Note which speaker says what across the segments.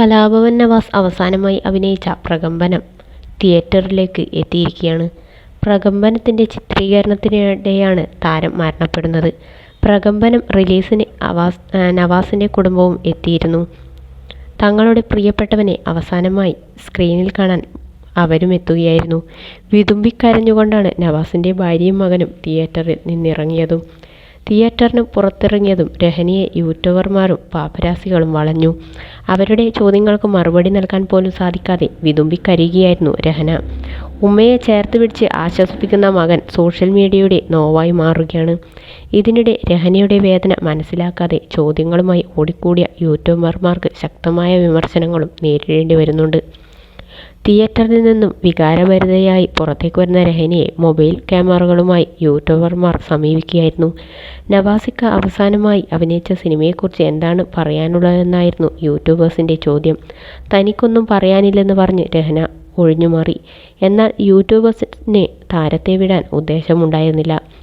Speaker 1: കലാഭവൻ നവാസ് അവസാനമായി അഭിനയിച്ച പ്രകമ്പനം തിയേറ്ററിലേക്ക് എത്തിയിരിക്കുകയാണ്. പ്രകമ്പനത്തിന്റെ ചിത്രീകരണത്തിനിടെയാണ് താരം മരണപ്പെടുന്നത്. പ്രകമ്പനം റിലീസിന് അവാസ് നവാസിന്റെ കുടുംബവും എത്തിയിരുന്നു. തങ്ങളുടെ പ്രിയപ്പെട്ടവനെ അവസാനമായി സ്ക്രീനിൽ കാണാൻ അവരും എത്തുകയായിരുന്നു വിതുമ്പിക്കരഞ്ഞുകൊണ്ടാണ് നവാസിന്റെ ഭാര്യയും മകനും തിയേറ്ററിൽ നിന്നിറങ്ങിയതും. തിയേറ്ററിന് പുറത്തിറങ്ങിയതും രഹനിയെ യൂട്യൂബർമാരും പാപ്പരാസികളും വളഞ്ഞു. അവരുടെ ചോദ്യങ്ങൾക്ക് മറുപടി നൽകാൻ പോലും സാധിക്കാതെ വിതുമ്പിക്കരയുകയായിരുന്നു രഹന. ഉമ്മയെ ചേർത്ത് പിടിച്ച് ആശ്വസിപ്പിക്കുന്ന മകൻ സോഷ്യൽ മീഡിയയുടെ നോവായി മാറുകയാണ്. ഇതിനിടെ രഹനയുടെ വേദന മനസ്സിലാക്കാതെ ചോദ്യങ്ങളുമായി ഓടിക്കൂടിയ യൂട്യൂബർമാർക്ക് ശക്തമായ വിമർശനങ്ങളും നേരിടേണ്ടി വരുന്നുണ്ട്. തിയേറ്ററിൽ നിന്നും വികാരഭരിതയായി പുറത്തേക്ക് വരുന്ന രഹനയെ മൊബൈൽ ക്യാമറകളുമായി യൂട്യൂബർമാർ സമീപിക്കുകയായിരുന്നു. നവാസിക്ക അവസാനമായി അഭിനയിച്ച സിനിമയെക്കുറിച്ച് എന്താണ് പറയാനുള്ളതെന്നായിരുന്നു യൂട്യൂബേഴ്സിന്റെ ചോദ്യം. തനിക്കൊന്നും പറയാനില്ലെന്ന് പറഞ്ഞ് രഹന ഒഴിഞ്ഞുമാറി. എന്നാൽ യൂട്യൂബേഴ്സിനെ താരത്തെ വിടാൻ ഉദ്ദേശമുണ്ടായിരുന്നില്ല.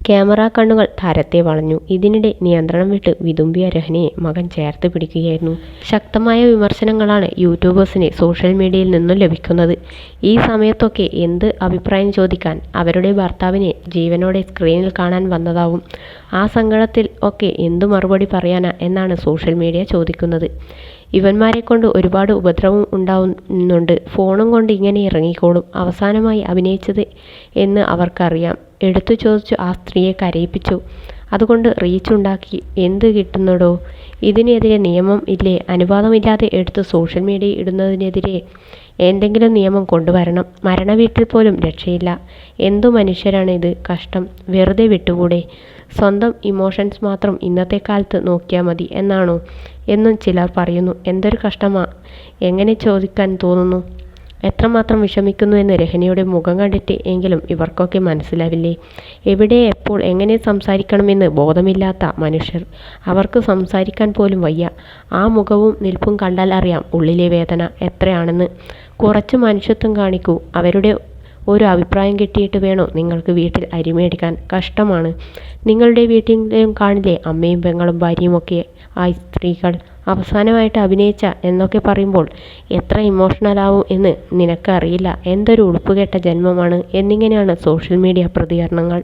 Speaker 1: ക്യാമറാക്കണ്ണുകൾ താരത്തെ വളഞ്ഞു. ഇതിനിടെ നിയന്ത്രണം വിട്ട് വിതുമ്പിയ രഹനയെ മകൻ ചേർത്ത് പിടിക്കുകയായിരുന്നു. ശക്തമായ വിമർശനങ്ങളാണ് യൂട്യൂബേഴ്സിന് സോഷ്യൽ മീഡിയയിൽ നിന്നും ലഭിക്കുന്നത്. ഈ സമയത്തൊക്കെ എന്ത് അഭിപ്രായം ചോദിക്കാൻ അവരുടെ ഭർത്താവിനെ ജീവനോടെ സ്ക്രീനിൽ കാണാൻ വന്നതാവും. ആ സങ്കടത്തിൽ ഒക്കെ എന്തു മറുപടി പറയാനാ എന്നാണ് സോഷ്യൽ മീഡിയ ചോദിക്കുന്നത്. ഇവന്മാരെ കൊണ്ട് ഒരുപാട് ഉപദ്രവം ഉണ്ടാവുന്നുണ്ട്. ഫോണും കൊണ്ട് ഇങ്ങനെ ഇറങ്ങിക്കോളും. അവസാനമായി അഭിനയിച്ചത് എന്ന് അവർക്കറിയാം. എടുത്തു ചോദിച്ചു ആ സ്ത്രീയെ കരയിപ്പിച്ചു. അതുകൊണ്ട് റീച്ചുണ്ടാക്കി എന്ത് കിട്ടുമെടോ. ഇതിനെതിരെ നിയമം ഇല്ലേ. അനുവാദമില്ലാതെ എടുത്ത് സോഷ്യൽ മീഡിയ ഇടുന്നതിനെതിരെ എന്തെങ്കിലും നിയമം കൊണ്ടുവരണം. മരണവീട്ടിൽ പോലും രക്ഷയില്ല. എന്തു മനുഷ്യരാണ് ഇത്. കഷ്ടം. വെറുതെ വിട്ടുകൂടെ സ്വന്തം ഇമോഷൻസ് മാത്രം ഇന്നത്തെ കാലത്ത് നോക്കിയാൽ മതി എന്നാണോ എന്നും ചിലർ പറയുന്നു. എന്തൊരു കഷ്ടമാ എങ്ങനെ ചോദിക്കാൻ തോന്നുന്നു. എത്രമാത്രം വിഷമിക്കുന്നു എന്ന് രഹനയുടെ മുഖം കണ്ടിട്ട് എങ്കിലും ഇവർക്കൊക്കെ മനസ്സിലാവില്ലേ. എവിടെ എപ്പോൾ എങ്ങനെ സംസാരിക്കണമെന്ന് ബോധമില്ലാത്ത മനുഷ്യർ. അവർക്ക് സംസാരിക്കാൻ പോലും വയ്യ. ആ മുഖവും നിൽപ്പും കണ്ടാൽ അറിയാം ഉള്ളിലെ വേദന എത്രയാണെന്ന്. കുറച്ച് മനുഷ്യത്വം കാണിക്കൂ. അവരുടെ ഒരു അഭിപ്രായം കിട്ടിയിട്ട് വേണോ നിങ്ങൾക്ക് വീട്ടിൽ അരി മേടിക്കാൻ. കഷ്ടമാണ്. നിങ്ങളുടെ വീട്ടിലും കാണില്ലേ അമ്മയും പെങ്ങളും ഭാര്യയും ഒക്കെ ആയി സ്ത്രീകൾ. അവസാനമായിട്ട് അഭിനയിച്ച എന്നൊക്കെ പറയുമ്പോൾ എത്ര ഇമോഷണലാവും എന്ന് നിനക്കറിയില്ല എന്തൊരു ഉളുപ്പുകെട്ട ജന്മമാണ് എന്നിങ്ങനെയാണ് സോഷ്യൽ മീഡിയ പ്രതികരണങ്ങൾ.